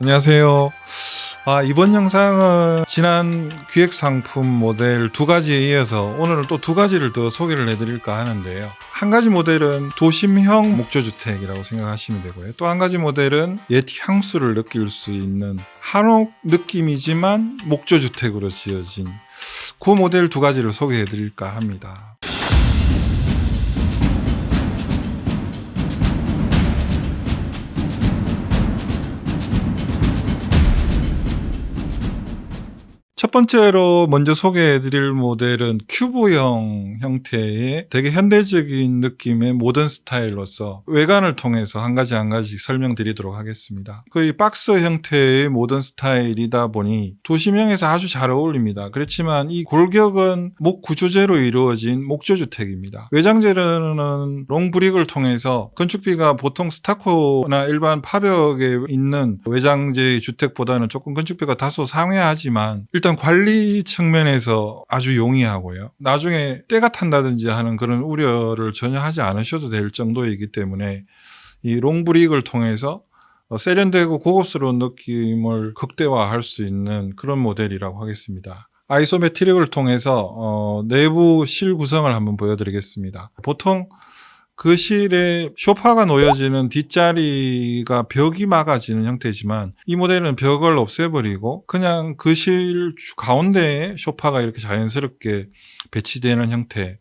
안녕하세요. 아, 이번 영상은 지난 기획 상품 모델 두 가지에 이어서 오늘은 또두 가지를 더 소개를 해드릴까 하는데요. 한 가지 모델은 도심형 목조주택이라고 생각하시면 되고요. 또 한 가지 모델은 옛 향수를 느낄 수 있는 한옥 느낌이지만 목조주택으로 지어진 그 모델 두 가지를 소개해 드릴까 합니다. 첫 번째로 먼저 소개해드릴 모델은 큐브형 형태의 되게 현대적인 느낌의 모던 스타일로서 외관을 통해서 한 가지 한 가지 설명드리도록 하겠습니다. 거의 박스 형태의 모던 스타일이다 보니 도심형에서 아주 잘 어울립니다. 그렇지만 이 골격은 목 구조재로 이루어진 목조주택입니다. 외장재로는 롱브릭을 통해서 건축비가 보통 스타코나 일반 파벽에 있는 외장재 주택보다는 조금 건축비가 다소 상회하지만 일단 관리 측면에서 아주 용이하고요. 나중에 때가 탄다든지 하는 그런 우려를 전혀 하지 않으셔도 될 정도이기 때문에 이 롱브릭을 통해서 어, 세련되고 고급스러운 느낌을 극대화할 수 있는 그런 모델이라고 하겠습니다. 아이소메트릭을 통해서 어, 내부 실 구성을 한번 보여드리겠습니다. 보통 그 실에 쇼파가 놓여지는 뒷자리가 벽이 막아지는 형태지만 이 모델은 벽을 없애버리고 그냥 그 실 가운데에 쇼파가 이렇게 자연스럽게 배치되는 형태.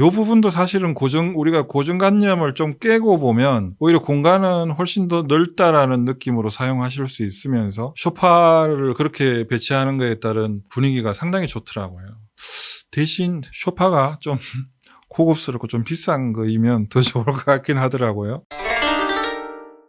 요 부분도 사실은 고정 우리가 고정관념을 좀 깨고 보면 오히려 공간은 훨씬 더 넓다라는 느낌으로 사용하실 수 있으면서 쇼파를 그렇게 배치하는 것에 따른 분위기가 상당히 좋더라고요. 대신 쇼파가 좀 고급스럽고 좀 비싼 거이면 더 좋을 것 같긴 하더라고요.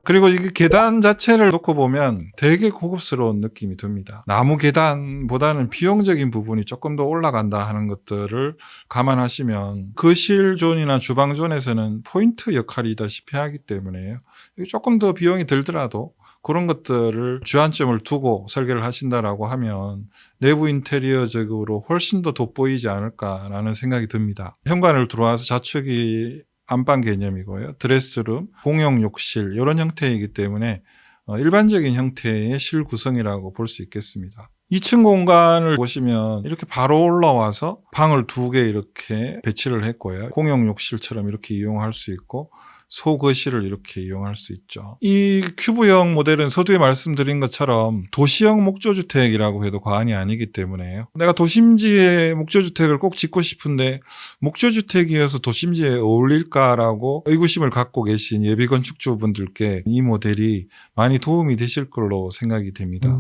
그리고 이게 계단 자체를 놓고 보면 되게 고급스러운 느낌이 듭니다. 나무 계단보다는 비용적인 부분이 조금 더 올라간다 하는 것들을 감안하시면 거실존이나 주방존에서는 포인트 역할이다시피 하기 때문에요. 이게 조금 더 비용이 들더라도 그런 것들을 주안점을 두고 설계를 하신다라고 하면 내부 인테리어적으로 훨씬 더 돋보이지 않을까라는 생각이 듭니다. 현관을 들어와서 좌측이 안방 개념이고요. 드레스룸, 공용 욕실 이런 형태이기 때문에 어, 일반적인 형태의 실 구성이라고 볼 수 있겠습니다. 2층 공간을 보시면 이렇게 바로 올라와서 방을 두 개 이렇게 배치를 했고요. 공용 욕실처럼 이렇게 이용할 수 있고 소거실을 이렇게 이용할 수 있죠. 이 큐브형 모델은 서두에 말씀드린 것처럼 도시형 목조주택이라고 해도 과언이 아니기 때문에요. 내가 도심지에 목조주택을 꼭 짓고 싶은데 목조주택이어서 도심지에 어울릴까라고 의구심을 갖고 계신 예비 건축주분들께 이 모델이 많이 도움이 되실 걸로 생각이 됩니다.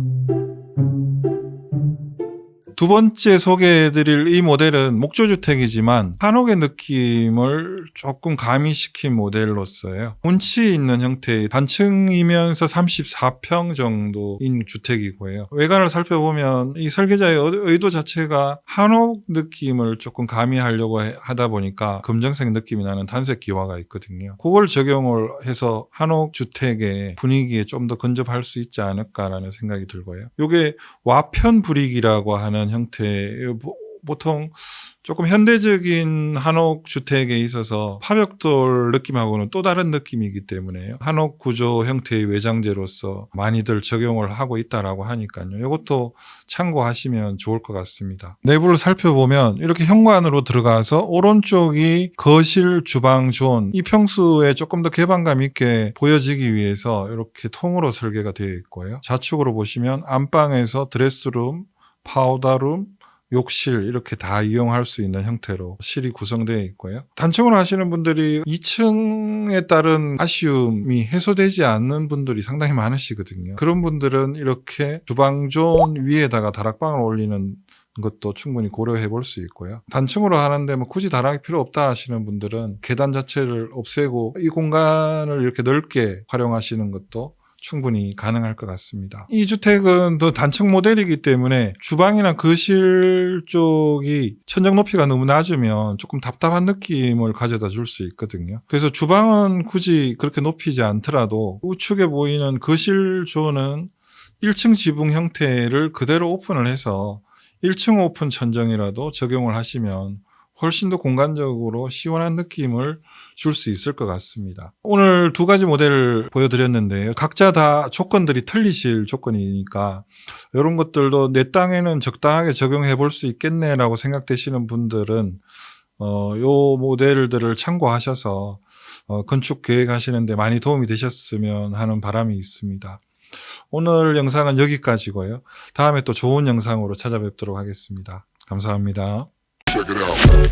두 번째 소개해드릴 이 모델은 목조주택이지만 한옥의 느낌을 조금 가미시킨 모델로서요. 운치 있는 형태의 단층이면서 34평 정도인 주택이고요. 외관을 살펴보면 이 설계자의 의도 자체가 한옥 느낌을 조금 가미하려고 하다 보니까 검정색 느낌이 나는 단색 기와가 있거든요. 그걸 적용을 해서 한옥 주택의 분위기에 좀 더 근접할 수 있지 않을까라는 생각이 들고요. 이게 와편 브릭이라고 하는 형태 보통 조금 현대적인 한옥 주택에 있어서 파벽돌 느낌하고는 또 다른 느낌이기 때문에요. 한옥 구조 형태의 외장재로서 많이들 적용을 하고 있다라고 하니까요. 이것도 참고하시면 좋을 것 같습니다. 내부를 살펴보면 이렇게 현관으로 들어가서 오른쪽이 거실, 주방, 존 이 평수에 조금 더 개방감 있게 보여지기 위해서 이렇게 통으로 설계가 되어 있고요. 좌측으로 보시면 안방에서 드레스룸, 파우더룸, 욕실 이렇게 다 이용할 수 있는 형태로 실이 구성되어 있고요. 단층으로 하시는 분들이 2층에 따른 아쉬움이 해소되지 않는 분들이 상당히 많으시거든요. 그런 분들은 이렇게 주방존 위에다가 다락방을 올리는 것도 충분히 고려해 볼 수 있고요. 단층으로 하는데 뭐 굳이 다락이 필요 없다 하시는 분들은 계단 자체를 없애고 이 공간을 이렇게 넓게 활용하시는 것도 충분히 가능할 것 같습니다. 이 주택은 더 단층 모델이기 때문에 주방이나 거실 쪽이 천장 높이가 너무 낮으면 조금 답답한 느낌을 가져다 줄 수 있거든요. 그래서 주방은 굳이 그렇게 높이지 않더라도 우측에 보이는 거실 조는 1층 지붕 형태를 그대로 오픈을 해서 1층 오픈 천정이라도 적용을 하시면 훨씬 더 공간적으로 시원한 느낌을 줄 수 있을 것 같습니다. 오늘 두 가지 모델을 보여드렸는데요. 각자 다 조건들이 틀리실 조건이니까 이런 것들도 내 땅에는 적당하게 적용해 볼 수 있겠네라고 생각되시는 분들은 어, 요 모델들을 참고하셔서 어, 건축 계획하시는데 많이 도움이 되셨으면 하는 바람이 있습니다. 오늘 영상은 여기까지고요. 다음에 또 좋은 영상으로 찾아뵙도록 하겠습니다. 감사합니다. Check it out.